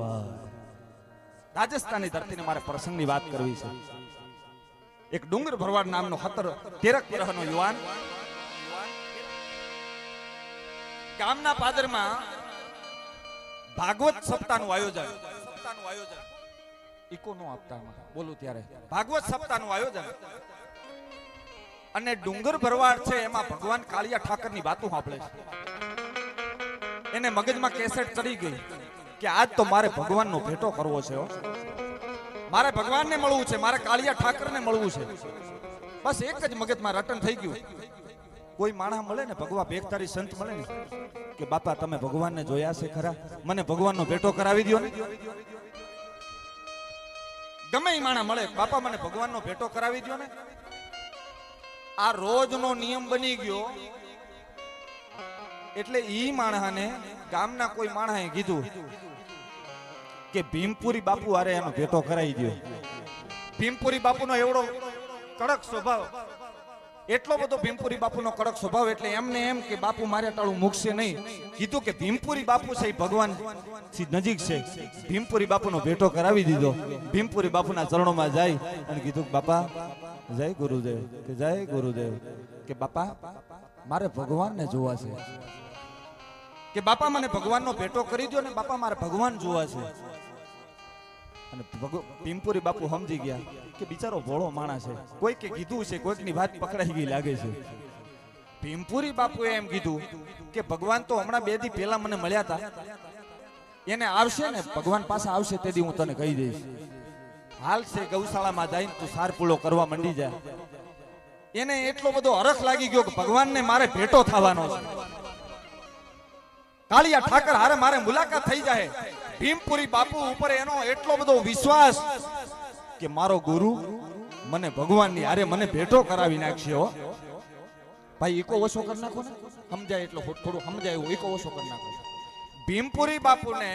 પર રાજસ્થાનની ધરતીને મારે પ્રસંગની વાત કરવી છે. એક ડુંગર ભરવાડ નામનો હતર તેરક તેરહનો યુવાન. ગામના પાદરમાં ભાગવત સપ્તાહનું આયોજન. સપ્તાહનું આયોજન ઈકો નો આપતા બોલું ત્યારે. ભાગવત સપ્તાહનું આયોજન. અને ડુંગર ભરવાડ છે એમાં ભગવાન કાળિયા ઠાકરની વાતો સાંભળે છે. એને મગજમાં કેસેટ ચડી ગઈ. કે આજ તો મારે ભગવાનનો ભેટો કરવો છે. મારે ભગવાનને મળવું છે, મારે કાળિયા ઠાકરને મળવું છે. બસ એક જ મગજમાં રટન થઈ ગયું. કોઈ માણસ મળે ને, ભગવા ભેગતારી સંત મળે ને, કે બાપા તમે ભગવાનને જોયા છે ખરા? મને ભગવાનનો ભેટો કરાવી દ્યો ને. ગમે એ માણસ મળે, બાપા મને ભગવાનનો ભેટો કરાવી દ્યો ને. આ રોજનો નિયમ બની ગયો. એટલે ઈ માણહાને ગામના કોઈ માણસે કીધું કે ભીમપુરી બાપુ હારે એનો ભેટો કરાવી દો ભીમપુરી બાપુનો એવડો કડક સ્વભાવ. એટલો બધો ભીમપુરી બાપુનો કડક સ્વભાવ એટલે એમને એમ કે બાપુ મારે ટાળું મૂકશે નહીં. કીધું કે ભીમપુરી બાપુ છે એ ભગવાન નજીક છે. ભીમપુરી બાપુનો ભેટો કરાવી દીધો. ભીમપુરી બાપુના ચરણોમાં જાય અને કીધું કે બાપા, જય ગુરુદેવ, કે જય ગુરુદેવ, કે બાપા, મારે ભગવાનને જોવા છે. કે બાપા મને ભગવાનનો ભેટો કરી દો ને બાપા મારે ભગવાન જોવા છે. અને ભગવ- બાપુ સમજી ગયા કે બિચારો ભોળો માણસ છે. કોઈ કે કીધું છે, કોઈકની વાત પકડાઈ ગઈ લાગે છે. ભીમપુરી બાપુએ એમ કીધું કે ભગવાન તો હમણાં બે દી પહેલા મને મળ્યા હતા એને આવશે ને, ભગવાન પાસે આવશે તે હું તને કહી દઈશ. હાલ છે ગૌશાળામાં જઈને તું સાર પૂળો કરવા માંડી જાય એને એટલો બધો હરખ લાગી ગયો કે ભગવાનને મારે ભેટો થવાનો છે. કાળિયા ઠાકર હારે મારે મુલાકાત થઈ જાય ભીમપુરી બાપુ ઉપર એનો એટલો બધો વિશ્વાસ કે મારો ગુરુ મને ભગવાનની હારે મને ભેટો કરાવી નાખશે હો. ભાઈ, ઈકો ઓછો કરી નાખો ને. સમજાય એટલો થોડું સમજાય ઈકો ઓછો કરી નાખો. ભીમપુરી બાપુને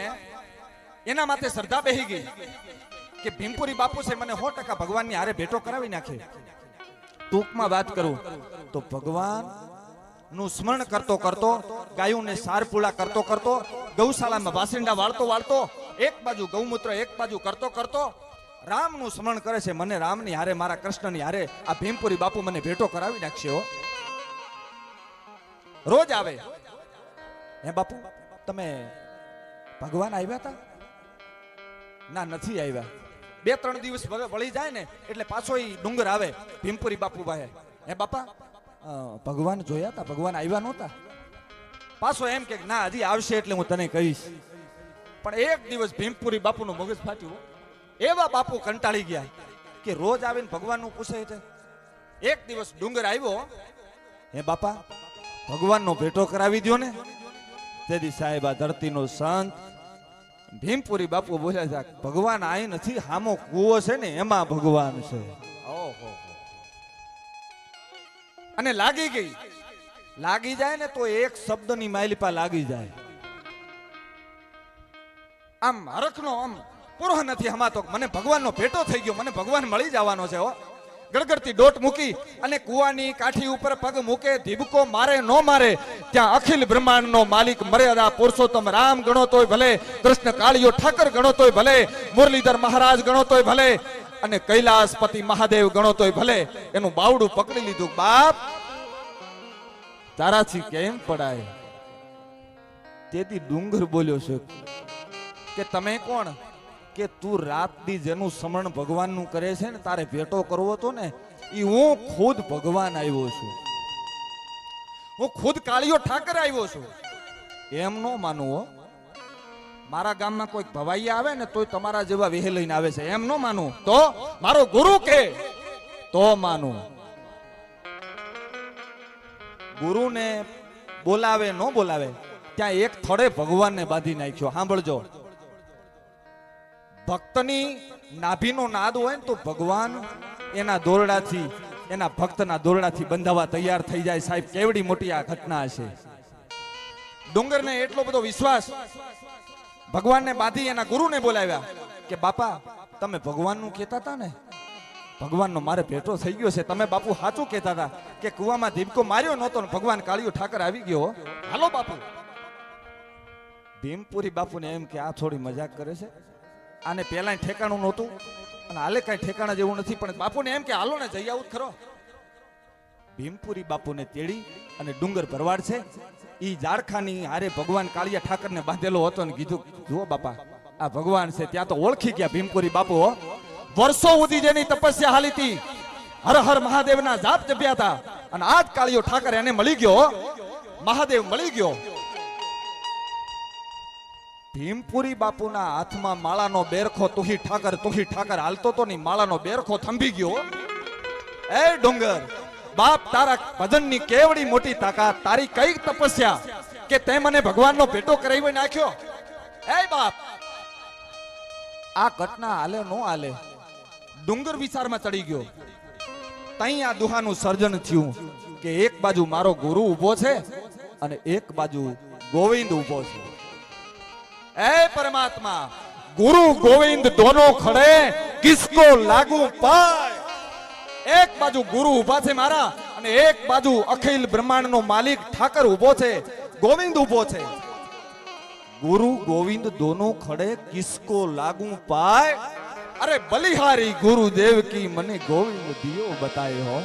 એના માથે શ્રદ્ધા બેહી ગઈ કે ભીમપુરી બાપુ છે મને સો ટકા ભગવાનની હારે ભેટો કરાવી નાખે. ટૂંકમાં વાત કરું તો ભગવાન નું સ્મરણ કરતો કરતો, ગાયોને સારપુલા કરતો કરતો, ગૌશાળામાં વાસિંડા વાળતો વાળતો, એક બાજુ ગૌમૂત્ર, એક બાજુ કરતો કરતો, રામનું સ્મરણ કરે છે, મને રામની હારે, મારા કૃષ્ણની હારે, આ ભીમપુરી બાપુ મને ભેટો કરાવી નાખશે રોજ આવે. હે બાપુ, તમે ભગવાન આવ્યા હતા ના, નથી આવ્યા. બે ત્રણ દિવસ વળ- જાય ને, એટલે પાછો ડુંગર આવે, ભીમપુરી બાપુ ભાઈ હે બાપા ભગવાન જોયા હતા, ભગવાન આવ્યા નહોતા. પાછો એમ કે ના, હજી આવશે એટલે હું તને કહીશ. પણ એક દિવસ ભીમપુરી બાપુનું મગજ ફાટ્યું એવા બાપુ કંટાળી ગયા કે રોજ આવીને ભગવાનનું પૂછે છે. એક દિવસ ડુંગર આવ્યો હે બાપા, ભગવાનનો ભેટો કરાવી દ્યો ને. તેથી સાહેબ આ ધરતીનો સંત ભીમપુરી બાપુ બોલ્યા છે, ભગવાન આય નથી, હામો કૂવો છે ને, એમાં ભગવાન છે. અને લાગી ગઈ. લાગી જાય ને તો એક શબ્દની માલિપા લાગી જાય. આમ હરખનો આમ પૂરો નથી હમાતો. મને ભગવાનનો ભેટો થઈ ગયો. મને ભગવાન મળી જવાનો છે હો. ગડગડતી ડોટ મૂકી અને કુવાની કાઠી ઉપર પગ મૂકે, ધીબકો મારે, નો મારે, ત્યાં અખિલ બ્રહ્માંડનો માલિક મર્યાદા પુરુષોત્તમ રામ ગણો તોય ભલે, કૃષ્ણ કાળિયો ઠાકર ગણો તોય ભલે, મુરલીધર મહારાજ ગણો તોય ભલે અને કૈલાસપતિ મહાદેવ ગણો તોય ભલે. એનું બાવડું પકડી લીધું. બાપ, તારાથી કેમ પડાય? તેથી ડુંગર બોલ્યો છે કે તમે કોણ? કે તું રાત દી જેનું સમરણ ભગવાનનું કરે છે ને, તારે ભેટો કરવો તો ને એ હું ખુદ ભગવાન આવ્યો છું. હું ખુદ કાળિયો ઠાકર આવ્યો છું. એમ નો માનવું. મારા ગામમાં કોઈ ભવાઈયા આવે ને તોય તમારા જેવા વેહ લઈને આવે છે. એમ નો માનું. તો મારો ગુરુ કે? તો માનું. ગુરુને બોલાવે, ન બોલાવે, ત્યાં એક થડે ભગવાનને બાંધી નાખ્યો. સાંભળજો. ભક્તની નાભીનો નાદ હોય ને તો ભગવાન એના દોરડાથી, એના ભક્તના દોરડાથી બંધાવા તૈયાર થઈ જાય. સાહેબ, કેવડી મોટી આ ઘટના છે ડુંગરને એટલો બધો વિશ્વાસ ભગવાનને બાંધી એના ગુરુને બોલાવ્યા કે, બાપા, તમે ભગવાનનું કહેતા હતા ને? ભગવાનનો મારે ભેટો થઈ ગયો છે. તમે બાપુ સાચું કહેતા હતા કે કુવામાં દીપકો માર્યો નહોતો ને ભગવાન કાળિયો ઠાકર આવી ગયો હાલો બાપુ. ભીમપુરી બાપુને એમ કે, આ થોડી મજાક કરે છે. આને પેલા ઠેકાણું નહોતું અને હાલે કાંઈ ઠેકાણા જેવું નથી, પણ બાપુને એમ કે, હાલો ને, જઈ આવું ખરો. ભીમપુરી બાપુને તેડી અને ડુંગર ભરવાડ છે. ઈ ઝાડખાની હારે ભગવાન કાળિયા ઠાકરને બાંધેલો હતો ને કીધું, જુઓ બાપા, આ ભગવાન છે, ત્યાં તો ઓળખી ગયા ભીમપુરી બાપુ વર્ષો સુધી જેની તપસ્યા હાલી હતી, હર હર મહાદેવના જાપ જપ્યા હતા અને આજ કાળિયો ઠાકર એને મળી ગયો, મહાદેવ મળી ગયો. ભીમપુરી બાપુના હાથમાં માળાનો બેરખો તુહી ઠાકર તુહી ઠાકર હાલતો તો ની માળાનો બેરખો થંભી ગયો. એ ડુંગર બાપ તારા ભજનની કેવડી મોટી તાકાત. તારી કઈ તપસ્યા કે તે મને ભગવાનનો ભેટો કરાવી નાખ્યો? એ બાપ, આ ઘટના હાલે નો હાલે, ડુંગર વિચારમાં ચડી ગયો. તઈ આ દુહાનું સર્જન થયું કે એક બાજુ મારો ગુરુ ઊભો છે અને એક બાજુ ગોવિંદ ઊભો છે. એ પરમાત્મા, ગુરુ ગોવિંદ દોનો ખડે કિસકો લાગુ પાય. એક બાજુ ગુરુ ઊભા છે મારા અને એક બાજુ અખિલ બ્રહ્માંડનો માલિક ઠાકર ઊભો છે, ગોવિંદ ઊભો છે. ગુરુ ગોવિંદ દોનો ખડે કિસકો લાગુ પાય. અરે બલિહારી ગુરુદેવ કી મને ગોવિંદ દિયો બતાયો हो